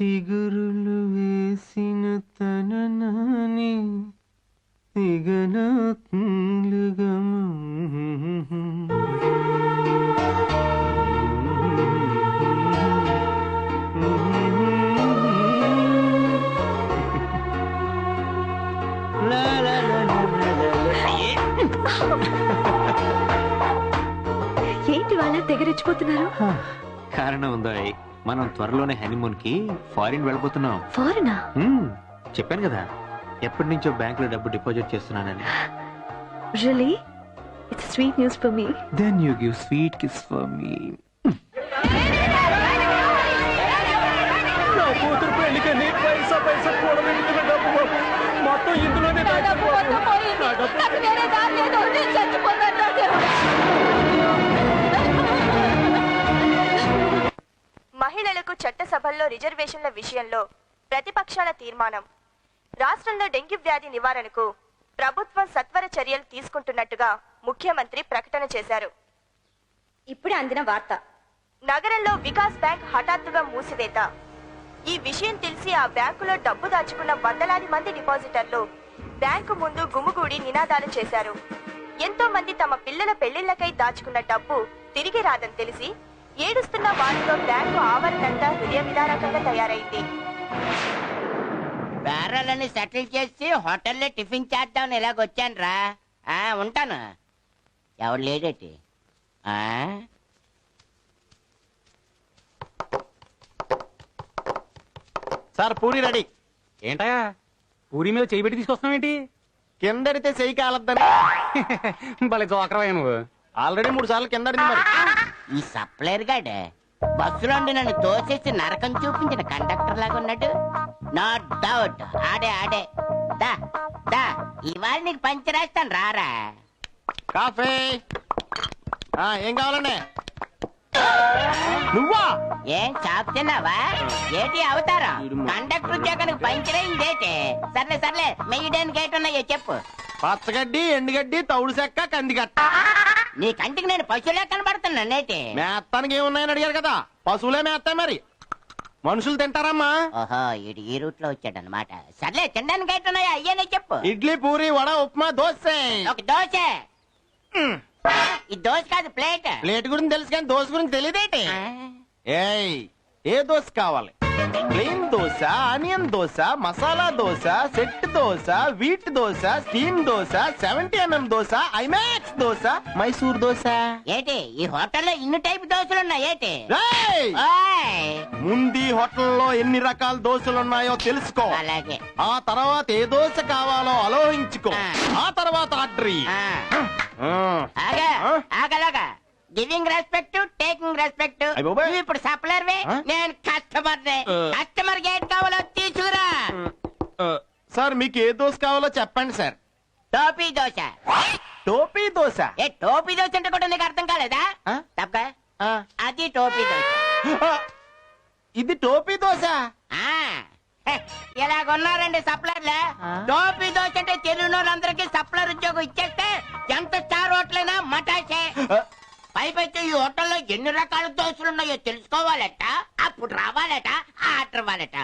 చిగురులు వేసిన తన నాని ఏంటి వాళ్ళ తెగరెచ్చిపోతున్నారు కారణం ఉందా మనం త్వరలోనే హనీమూన్కి ఫారిన్ వెళ్ళిపోతున్నాం ఫారెనా? మ్మ్. చెప్పాను కదా. ఎప్పటి నుంచో బ్యాంకులో డబ్బు డిపాజిట్ చేస్తున్నానని. Really it's sweet news for me then you give sweet kiss for me కూతురు పెళ్ళికని పైసా పైసా డబ్బు బాబు. మొత్తం ఇందులోనే రిజర్వేషన్ల విషయంలో ప్రతిపక్షాల తీర్మానం. రాష్ట్రంలో డెంగ్యూ వ్యాధి నివారణకు ప్రభుత్వం సత్వర చర్యలు తీసుకుంటున్నట్టుగా ముఖ్యమంత్రి ప్రకటన చేశారు. ఇప్పుడే అందిన వార్త. నగరంలో వికాస్ బ్యాంక్ హఠాత్తుగా మూసివేత. ఈ విషయం తెలిసి ఆ బ్యాంకులో డబ్బు దాచుకున్న వందలాది మంది డిపాజిటర్లు బ్యాంకు ముందు గుమిగూడి నినాదాలు చేశారు. ఎంతో మంది తమ పిల్లల పెళ్ళిళ్ళకై దాచుకున్న డబ్బు తిరిగి రాదని తెలిసి ఏడుస్తున్న వారితో బ్యాంకు ఆవరణంతా హృదయ విదారకంగా తయారైంది. బేరాలని సెటిల్ చేసి హోటల్లో టిఫిన్ చేద్దామని ఇలాగొచ్చాను రా ఆ, ఉంటాను. ఎవడు లేడేటి? ఆ? Sir puri ready. ఏంటయా పూరి మీద చేయి పెట్టి తీసుకొస్తున్నావు ఏంటి కిందడితే చెయ్యి కాలద్దని. భలే జోకరవయ్యా నువ్వు. ఆల్రెడీ మూడు సార్లు మరి. ఈ సప్లైర్ గాడే బస్సులో నన్ను తోసేసి నరకం చూపించిన కండక్టర్ లాగా ఉన్నాడు. నో డౌట్ ఆడే ఆడే. దా దా. ఇవాళ నీకు పంచరేస్తాను రారా. కాఫీ. ఆ, ఏం కావాలండి? నువ్వా? ఏం షాప్ తిన్నావా? ఏటి అవతారం? కండక్టర్ ఉద్యోగానికి పంచరైందేటి సర్లే సర్లే. మెయ్యడానికి ఏటున్నాయో చెప్పు. పచ్చగడ్డి ఎండుగడ్డి తౌడు చెక్క కందిగట్ట నీ కంటికి నేను పశువులే కనబడుతున్నా నేటి మేత్తానికి ఏమున్నాయని అడిగారు కదా? పశువులే మేస్తాయి మరి. మనుషులు తింటారమ్మా. ఓహో ఇడు ఈ రూట్లో వచ్చాడు అనమాట సర్లే తినడానికి ఏటున్నాయో అయ్యనే చెప్పు. ఇడ్లీ పూరి వడ ఉప్మా దోశ. ఒక దోశ. ఈ దోశ కాదు ప్లేట్. ప్లేట్ గురించి తెలుసు కానీ దోశ గురించి తెలియదేటి ఏయ్ ఏ దోశ కావాలి? Plain dosa onion dosa masala dosa set dosa wheat dosa steam dosa seventy MM dosa IMAX dosa Mysore dosa ఏటి ఈ హోటల్లో ఇన్ని టైప్ దోశలు ఉన్నాయి ఏటి రేయ్! ఓయ్! ముందు హోటల్లో ఎన్ని రకాల దోశలు ఉన్నాయో తెలుసుకో అలాగే ఆ తర్వాత ఏ దోశ కావాలో ఆలోచించుకో ఆ. తర్వాత ఆర్డర్ ఇయ్యి. ఆ, ఆ. ఆగా ఆ? ఆగలాగా గివింగ్ రెస్పెక్ట్ రెస్పెక్ట్ ఇప్పుడు సప్లర్? నేను కస్టమర్. కస్టమర్ గేట్ కావాలో తీసుకురా. సార్ మీకు ఏ దోశ కావాలో చెప్పండి సార్. టోపీ దోశ. టోపీ దోశ? ఏ టోపీ దోశ అంటే కూడా నీకు అర్థం కాలేదా? తప్ప ఆ. అది టోపీ దోశ. ఇది టోపీ దోశ? ఇలాగున్నారండి సప్లర్లే టోపీ దోశ అంటే తెలుగు వాళ్ళందరికీ సప్లర్ ఉద్యోగం ఇచ్చేస్తే ఎంత స్టార్ హోటలైనా మటాసే పైపైతే ఈ హోటల్లో ఎన్ని రకాల దోశలు ఉన్నాయో తెలుసుకోవాలట? అప్పుడు రావాలట ఆర్డర్ ఇవ్వాలట.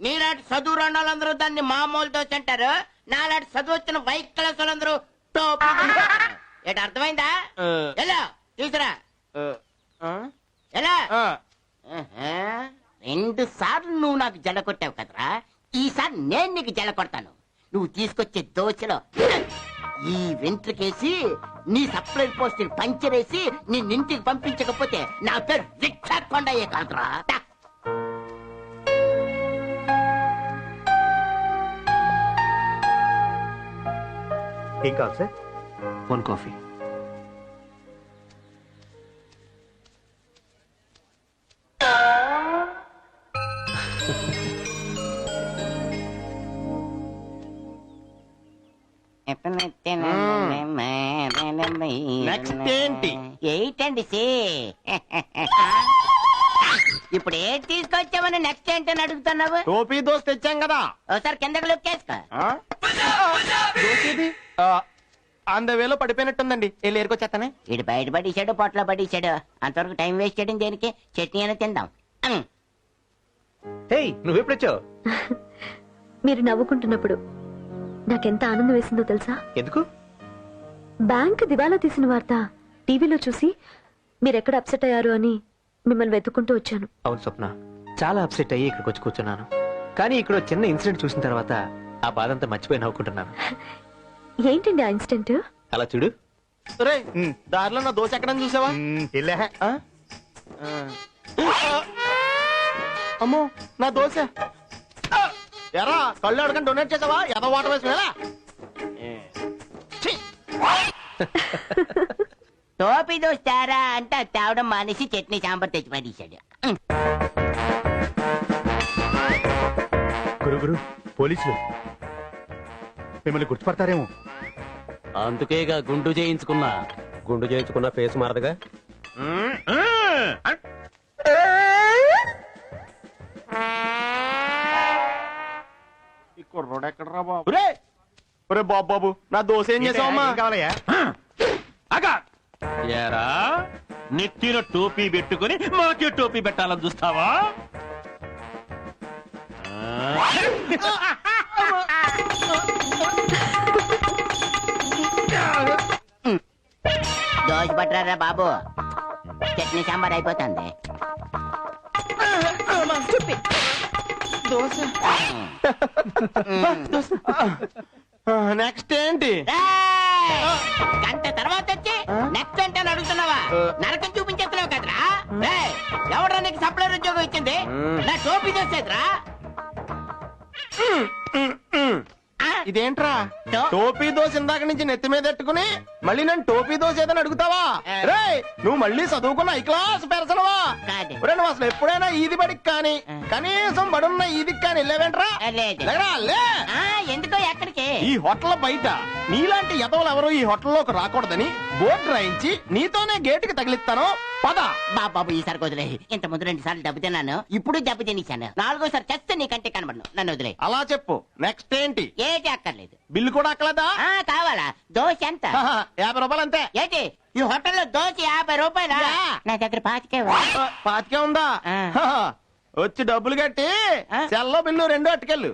నీలాంటి చదువు రెండాలందరూ దాన్ని మామూలు దోశ అంటారు. నాలాంటి చదువు వచ్చిన వైట్ క్లాస్ వాళ్ళందరూ టోపీ. ఏంటి అర్థమైందా? ఎలా? తీసురా. ఆ, ఎలా. రెండు సార్లు నువ్వు నాకు జల కొట్టావు కదరా. ఈసారి నేను నీకు జల కొడతాను. నువ్వు తీసుకొచ్చే దోశలో ఈ వెంట్రుకేసి నీ సప్లై పోస్ట్ పంచరేసి నీ ఇంటికి పంపించకపోతే నా పేరు రిక్షా కొండయ్యే కాదురా. ఏం కావాలి సార్? One coffee. Next ఏంటి? ఏంటండి సి. ఇప్పుడు ఏం తీసుకొచ్చామని నెక్స్ట్ ఏంటని అడుగుతున్నావు? టోపీ దోశ తెచ్చాం కదా. ఒకసారి కిందకి లుక్కేసుకో ఆ? దోశ ఇది ఆ, అంద వేలో పడిపోయినట్టుందండి. వెళ్ళి ఏరుకొచ్చేస్తానే ఇటు బయట పడేసాడు పొట్లో పడేసాడు అంతవరకు టైం వేస్ట్ చేయడం దేనికి? చట్నీ అయినా తిందాం. హేయ్ నువ్వెప్పుడొచ్చావు మీరు నవ్వుకుంటున్నప్పుడు. నాకెంత ఆనందం వేసిందో తెలుసా? ఎందుకు? బ్యాంక్ దివాలా తీసిన వార్త టీవీలో చూసి మీరెక్కడ అప్సెట్ అయ్యారు అని మిమ్మల్ని వెతుక్కుంటూ వచ్చాను. అవును స్వప్న చాలా అప్సెట్ అయ్యి ఇక్కడికి వచ్చి కూర్చున్నాను. కానీ ఇక్కడ చిన్న ఇన్సిడెంట్ చూసిన తర్వాత ఆ బాధ అంతా మర్చిపోయి నవ్వుకుంటున్నాను. ఏంటండి ఆ ఇన్సిడెంట్? అలా చూడు. దారిలో నా దోశ ఎక్కడ చూసావా. అమ్మో నా దోశ! ఎరా కళ్ళు అడగని డొనేట్ చేసావా? ఎద వాటర్ వేసుకునేలా టోపీ దోస్తారా అంటే అది తేవడం మానేసి చట్నీ సాంబార్ తెచ్చి పడేశాడు. గురు గురు పోలీసులు. మిమ్మల్ని గుర్తుపడతారేమో. అందుకేగా గుండు చేయించుకున్నా. గుండు చేయించుకున్న ఫేస్ మారదుగా? ఒరే బాబు బాబు నా దోశ ఏం చేసావమ్మా కావాలయ్యా అగా ఏరా? నెత్తిన టోపీ పెట్టుకుని మాకే టోపీ పెట్టాలని చూస్తావా? దోశ పట్టరారా బాబు? చట్నీ సాంబార్ అయిపోతుంది. దోశ. నెక్స్ట్ ఏంటి! గంట తర్వాత వచ్చి నెక్స్ట్ అంటే అని అడుగుతున్నావా? నరకం చూపించేస్తున్నావు కదరా? ఎవడ్రా నీకు సప్లైర్ ఉద్యోగం ఇచ్చింది? నా టోపీ చేసేదిరా ఇదేంట్రా? టోపీ దోశ ఇందాక నుంచి నెత్తి మీద ఎట్టుకుని మళ్ళీ నేను టోపీ దోశ ఏదని అడుగుతావా? రే నువ్వు మళ్ళీ చదువుకున్న ఈ క్లాస్ పెరసనవా? నువ్వు అసలు ఎప్పుడైనా ఈది బడికి కానీ కనీసం బడున్న ఈదికి కానీ వెళ్ళావేంట్రా? ఎందుకో ఎక్కడికి? ఈ హోటల్ బయట నీలాంటి యతవులు ఎవరు ఈ హోటల్లోకి రాకూడదని బోర్డు రాయించి నీతోనే గేటుకి తగిలిస్తాను. పద. బా బాబు ఈసారి వదిలే. ఇంత ముందు రెండు సార్లు దెబ్బ తిన్నాను ఇప్పుడు దెబ్బ తినేశాను. నాలుగోసారి చస్తే నీ కంటే కనబడను. నన్ను వదిలే. అలా చెప్పు. నెక్స్ట్ ఏంటి? ఏటి అక్కర్లేదు. బిల్లు కూడా అక్కలదా? ఆ కావాలా? దోశ ఎంత? యాభై రూపాయలు అంతే. ఏంటి ఈ హోటల్లో దోశ యాభై రూపాయలా? నా దగ్గర పాతికే. ఆ, పాతికే ఉందా? ఆ. హహ. వచ్చి డబ్బులు కట్టి ఆ. సెల్లో బిల్లు రెండు అట్టుకెళ్ళు?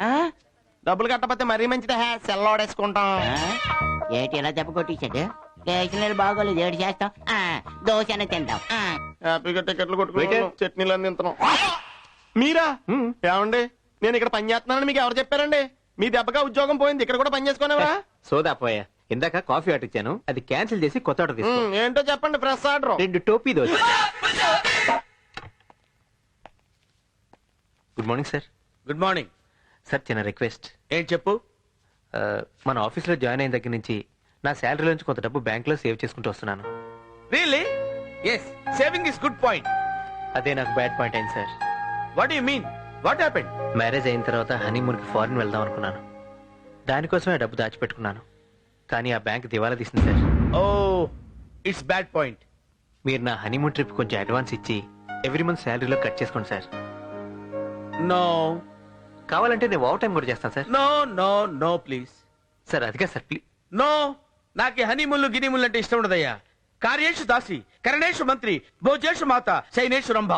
డబ్బులు కట్టకపోతే మరీ మంచిదే హే, సెల్ ఓడేసుకుంటాం ఆ? ఏటి ఇలా దెబ్బ కొట్టించాడు? స్టేషనరీ బాగోలేదు ఏడు చేస్తాం. ఆ, దోశ ఆ. హ్యాపీగా టికెట్లు. కొట్టుకుంటాం చట్నీలు అన్ని తింటున్నాం. మీరా? ఏమండి? నేను ఇక్కడ పని చేస్తున్నానని మీకు ఎవరు చెప్పారండి? మీ దెబ్బగా ఉద్యోగం పోయింది ఇక్కడ కూడా పని చేసుకునేవరా సోదా పోయా. ఇందాక కాఫీ ఆర్డర్ ఇచ్చాను. అది క్యాన్సిల్ చేసి కొత్త ఆర్డర్ తీసుకో. ఏంటో చెప్పండి ఫ్రెష్ ఆర్డర్. రెండు టోపీ dosa. Good morning sir. Good morning. Sir చిన్న రిక్వెస్ట్. ఏం చెప్పు? మన ఆఫీస్లో జాయిన్ అయిన దగ్గర నుంచి నా శాలరీ నుంచి కొంత డబ్బు బ్యాంక్లో సేవ్ చేసుకుంటూ వస్తున్నాను. Really yes saving is good point అదే నాకు బ్యాడ్ పాయింట్ అయింది sir. What you mean what happened marriage అయిన తర్వాత హనీమూన్కి ఫారిన్ వెళ్దాం అనుకున్నాను. దానికోసమే డబ్బు దాచిపెట్టుకున్నాను. కానీ ఆ బ్యాంక్ దివాలా తీసింది sir. Oh it's bad point మీరు నా హనీమూన్ ట్రిప్ కొంచెం అడ్వాన్స్ ఇచ్చి ఎవ్రీ మంత్ శాలరీలో కట్ చేసుకోండి సార్. నో కావాలంటే నేను ఓవర్ టైం కూడా చేస్తాను sir. No no no please sir అదిగా సార్ ప్లీజ్ నో నాకు హనీముళ్ళు గినిముళ్ళు అంటే ఇష్టం ఉండదయ్యా. కార్యేషు దాసి కరణేషు మంత్రి భోజేషు మాత శైనేషు రంభ.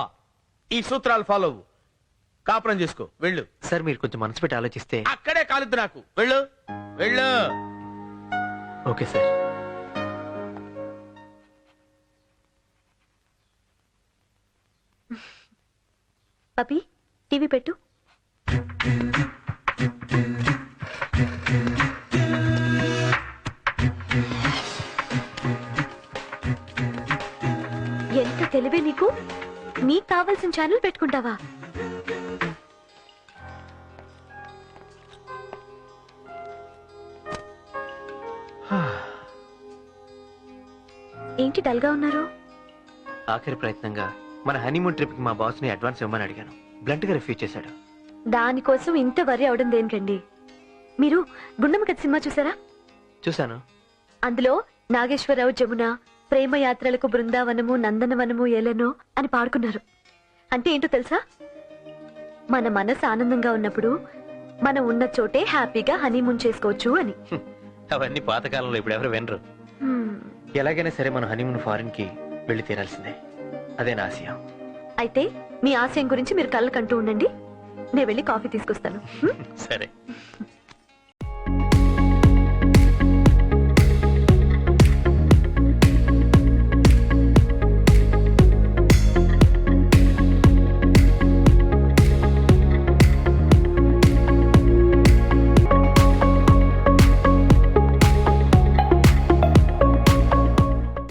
ఈ సూత్రాలు ఫాలో అవ్వు. కాపురం చేసుకో వెళ్ళు. సార్ మీరు కొంచెం మనసు పెట్టి ఆలోచిస్తే. అక్కడే కాలుద్దు నాకు. వెళ్ళు. వెళ్ళు. Okay sir. పపి టీవీ పెట్టు. తెలివే నీకు? నీకు కావాల్సిన ఛానల్ పెట్టుకుంటావా? ఏంటి డల్గా ఉన్నారు? ఆఖరి ప్రయత్నంగా మన హనీమూన్ ట్రిప్కి మా బాస్ని అడ్వాన్స్ ఇవ్వమని అడిగాను. బ్లంట్గా రిఫ్యూజ్ చేశాడు. దానికోసం ఇంత వరి అవడం దేనికండి? మీరు గుండమ్మ కథ సినిమా చూసారా? చూశాను. అందులో నాగేశ్వరరావు జమున ప్రేమ యాత్రలకు బృందావనము నందనవనము ఏలనో అని పాడుకున్నారు. అంటే ఏంటో తెలుసా? మన మనసు ఆనందంగా ఉన్నప్పుడు మనం ఉన్న చోటే హ్యాపీగా హనీమూన్ చేసుకోవచ్చు అని. అవన్నీ పాతకాలంలో ఇప్పుడు ఎవరు వినరు. ఎలాగైనా సరే మనం హనీమూన్ ఫారిన్కి వెళ్ళి తీరాల్సిందే. అదే నా ఆశయం. అయితే మీ ఆశయం గురించి మీరు కళ్ళకంటూ ఉండండి. నేను వెళ్ళి కాఫీ తీసుకొస్తాను? సరే.